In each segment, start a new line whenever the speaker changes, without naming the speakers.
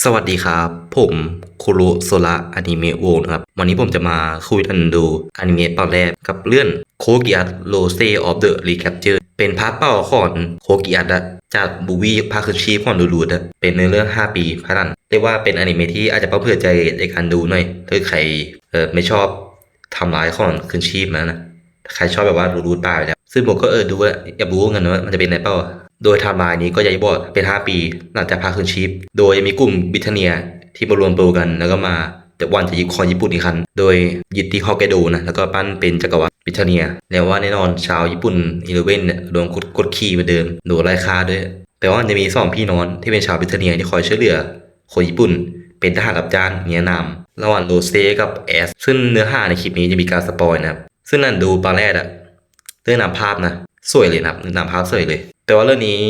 สวัสดีครับ ผมคุรุโซระอนิเมะโวนะครับ วันนี้ผมจะมาคุยกันดูอนิเมะตอนแรกกับเรื่องโคกิอัตโลเซออฟเดอะรีแคปเจอร์เป็นพาร์ทเป้าของโคกิอัตจากบูวี่ภาคคืนชีพของดูดูดะเป็นในเรื่อง 5 ปีพารันเรียกว่าเป็นอนิเมะที่อาจจะเพื่อใจในการดูหน่อยถ้าใครเออไม่ชอบทำร้ายของคืนชีพนะนะใครชอบแบบว่ารูดๆป้าไปแล้วซึ่งผมก็เออดูว่าอยากรู้กันว่ามันจะเป็นไงเปล่า โดยไทม์ไลน์นี้ก็อยังบอกเป็น 5 ปีหลังจากพาคืนชีพ โดยมีกลุ่มบิทเนียที่มารวมตัวกันแล้วก็มาจะวันจะยึดครองญี่ปุ่นอีกครั้งโดยยึดที่ฮอกไกโดนะแล้วก็ปั้นเป็นจักรวรรดิบิทเนียแล้วว่าแน่นอนชาวญี่ปุ่นอีเลเว่นเนี่ยโดนกดกดขี่เหมือนเดิมโดนไล่ฆ่าด้วย แต่ว่ามันจะมีสองพี่น้องที่เป็นชาวบิทเนียที่คอยช่วยเหลือคนญี่ปุ่นเป็นทหารรับจ้างเนียนามระหว่างโรเซกับแอสซึ่งเนื้อหาในคลิปนี้จะมีการสปอยนะครับซึ่งนั่นดูตอนแรกอะเรื่องนำภาพนะสวยเลยนะครับนำภาพสวยเลย แต่ว่าเรื่องนี้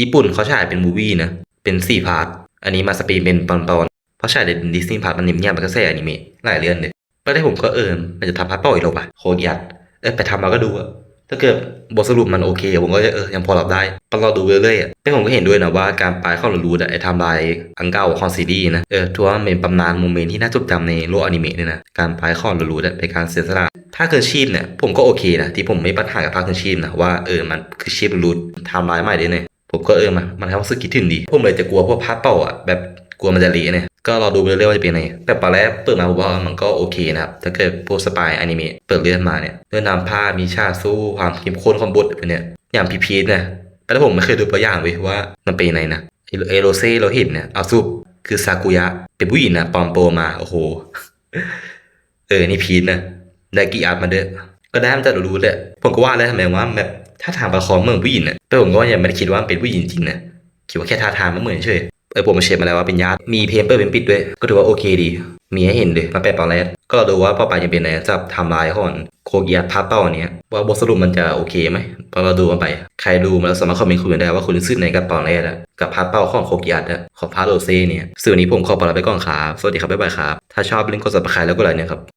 ญี่ปุ่นเขาฉายเป็นมูวี่นะ เป็นสี่พาร์ท อันนี้มาสปีนเป็นตอนตอนๆเพราะฉายในดิสนีย์พาร์ทมันเงียบๆมันก็แซ่อนิเมะหลายเรื่องเลยก็ได้ผมก็เออมันจะทำพาร์ทเป้าอีกหรอปะโคตรยัดเออไปทำมาก็ดูอะถ้าเกิดบทสรุปมันโอเคผมก็จะเออยังพอรับได้ต้องรอดูเรื่อยๆอะแต่ผมก็เห็นด้วยนะว่าการปลายเข้ารูดะไอ้ทำลายอังเก่าของซีรีส์นะเออทัวร์มันเป็นตำนานโมเมนต์ที่น่าจดจำในโลกอนิเมะเนี่ยนะการปลายเข้ารูดะเป็นการเสียสละ ถ้าคือชีพเนี่ยผมก็โอเคนะที่ผมไม่ปัญหากับภาคคือชีพนะว่าเออมันคือชีพรูดทำลายใหม่ได้เนี่ยผมก็เออมันมันทำให้สึกคิดถึงดี ผมเลยจะกลัวพวกพาร์ทเป่าอะแบบกลัวมันจะเละเนี่ยก็รอดูไปเรื่อยๆว่าจะเป็นไงแต่ตอนแรกเปิดมาผมว่ามันก็โอเคนะครับถ้าเกิดพวกสปายอนิเมะเปิดเรื่องมาเนี่ยเรื่องนำผ้ามีฉาสู้ความเข้มข้นของบทแบบเนี่ยอย่างพีพีเนี่ยแต่ผมไม่เคยดูตัวอย่างเว้ยว่ามันเป็นไงนะเอโรเซ่เราเห็นเนี่ยเอาซุปคือซากุยะเป็นผู้หญิงนะปลอมตัวมาโอ้โหเออนี่พีทนะ ได้กี่อาร์ตมาเด้อก็ได้มันจะรู้เลยผมก็ว่าแล้วทำไมว่าแบบถ้าทางประคองเหมือนผู้หญิงน่ะแต่ผมก็ยังไม่ได้คิดว่าเป็นผู้หญิงจริงนะคิดว่าแค่ท่าทางมันเหมือนเฉยเออผมมาเช็คมาแล้วว่าเป็นญาติมีเพเปอร์เป็นปิดด้วย ก็ถือว่าโอเคดี มีให้เห็นเลยมาแปลตอนแรกก็เราดูว่าต่อไปจะเป็นไงสำหรับไทำลายของโคเกียพาร์ตเป้าเนี้ยว่าบทสรุปมันจะโอเคไหมพอเราดูมันไป ใครดูมาแล้วสามารถคอมเมนต์คุยกันได้ว่าคุณรู้สึกในกับตอนแรกอะกับพาร์ตเป้าของโคเกียอะของพาร์ตโรเซ่เนี่ยส่วนวันนี้ผมขอปลาไปก่อนครับสวัสดีครับบ๊ายบายครับถ้าชอบเล่นกด subscribe แล้วก็ไลค์นี่ยครับ